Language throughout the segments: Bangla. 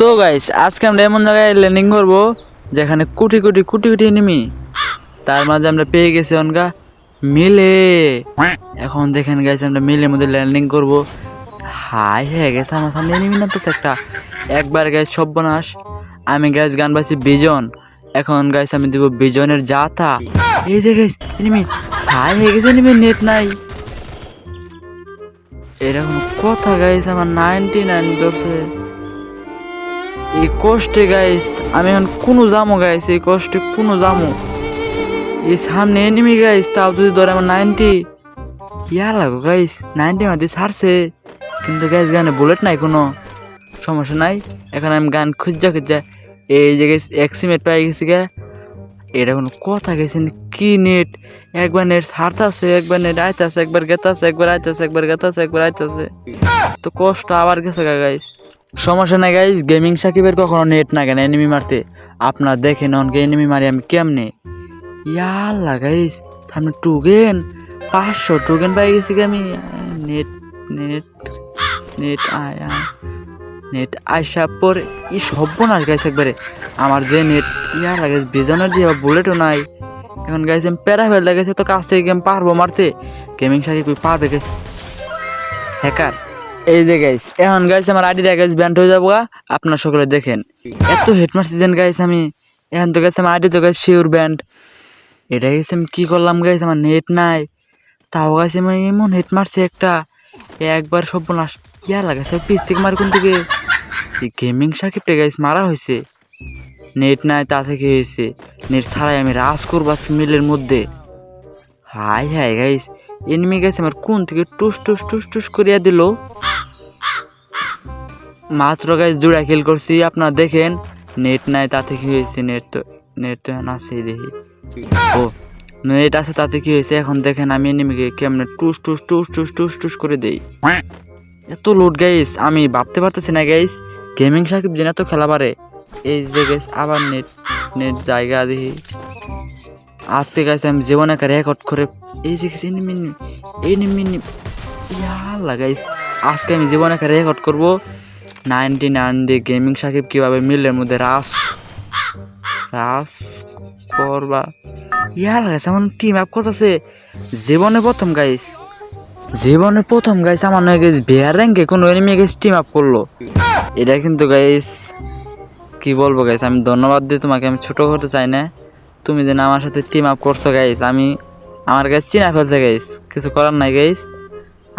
তো গাইস আজকে আমরা এমন জায়গায় ল্যান্ডিং করব, যেখানে কোটি কোটি কোটি কোটি এনিমি তার মাঝে আমরা পেয়ে গেছি অনগা মিলে এখন দেখেন গাইস আমরা মিলের মধ্যে ল্যান্ডিং করব। হাই, হয়ে গেছে আমার সামনে এনিমি না তো একটা। একবার গাইস সর্বনাশ। আমি গাইস গান বাজছি বিজন। এখন গাইস আমি দিব বিজনের জাতা এই যে গাইস এনিমি হাই, হয়ে গেছে এনিমি নেট নাই। এরকম কথা গাইস আমার নাইনটি নাইন ধরছে। এই কষ্টে গাইস, আমি এখন কোনো জামো গাইস, এই কষ্টে কোনো জামো। এই সামনে এনিমি গাইস, তাও যদি ধরে আমার নাইনটি ইয়া লাগো গাইস? নাইনটি মাঝে ছাড়ছে। কিন্তু গাইস, গানে বুলেট নাই কোনো। সমস্যা নাই। এখন আমি গান খুঁজা খুঁজা, এই যে গাইস এক্সিমেট পাই গেছি গা। এটা কোনো কথা গেছে কি নেট একবার নেট ছাড়তাছে একবার নেট আইতাছে একবার গেতাছে একবার আইতাছে একবার গেতাছে একবার আইতাছে তো কষ্ট আবার গেছে গা গাইস। সমস্যা নাই গাইস গেমিং সাকিবের কখনো নেট না কেন এনিমি মারতে? আপনার দেখেন অনকে এনিমি মারি আমি কেমনে? ইয়াল্লা গাইস সামনে টুগেন পাঁচশো টুগেন পাই গেছি আমি? নেট নেট নেট আয় নেট আইসা পরে ই সর্বনাশ গাইস একবারে। আমার যে নেট ইয়ার লাগে বেজানোর যে বুলেটও নাই। এখন গাইস আমি প্যারা ফেলতে গেছে, তো কাছ থেকে গেম পারব মারতে? গেমিং সাকিব পারবে গেছে হ্যাকার এই যে গাইস এখন গাইস আমার আইডিটা গাইস ব্যান্ড হয়ে যাব। আপনার সকলে দেখেন। এত হেড মারছিলেন গাইস আমি। এখন তো গেছে আমার আইডি তো গাইস শিওর ব্যান্ড এটা গেছে আমি কি করলাম গাইস আমার নেট নাই। তাও গাইছে আমি এমন হেড মারছে একটা। একবার সর্বনাশ। ইয়া লাগাছে পিস থেকে মার কোন থেকে গেমিং সাকিবটা গাইস মারা হয়েছে। নেট নাই, তা থেকে হয়েছে। নেট ছাড়াই আমি রাস করব মিলের মধ্যে। Hi hi guys enemy guys আমার কোন থেকে টুস টুস টুস টুস করিয়া দিল? মাত্র গাইস জোড়া খেল করছি, আপনার দেখেন নেট নাই, তাতে কি হয়েছে? নেট তো নেট তো এখন আছে দেখি। ও নেট আছে, তাতে কি হয়েছে? এখন দেখেন, আমি এনিমিকে কেমনে টুস টুস টুস টুস টুস টুস করে দেই। এত লোড গাইস আমি ভাবতে পারতেছি না গাইস গেমিং সাকিব যেন তো খেলা পারে এই যে গাইস আবার নেট নেট জায়গা দেখি। আজকে গাইস আমি জীবনে রেকর্ড করে এই যে এনিমি এনিমি ইয়াল্লা লাগাইস আজকে আমি জীবনে একটা রেকর্ড করব। নাইনটি নাইন দিয়ে গেমিং সাকিব কীভাবে মিলের মধ্যে রাস রাস করবা? ইয়ার গাইস আমার টিম আপ করতেছে। জীবনে প্রথম গাইস জীবনে প্রথম গাইস আমার নয় গাইস বিহার র্যাঙ্কে কোনো এনিমি গাইস টিম আপ করল। এটা কিন্তু গাইস কি বলব গাইস আমি ধন্যবাদ দিই তোমাকে, আমি ছোট করতে চাই না। তুমি যেন আমার সাথে টিম আপ করছ গাইস আমি, আমার গাইস চিনা ফেলছে গাইস কিছু করার নাই গাইস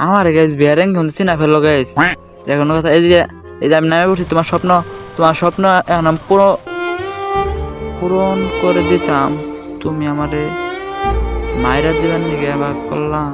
আমার গাইস বিহার র্যাঙ্কে চিনা ফেলল গাইস এখন কথা এই যে এই যে আমি নামে বসি তোমার স্বপ্ন তোমার স্বপ্ন এখন পুরো, পূরণ করে দিতাম। তুমি আমারে মায়েরা দেবেন নাকি? আবার করলাম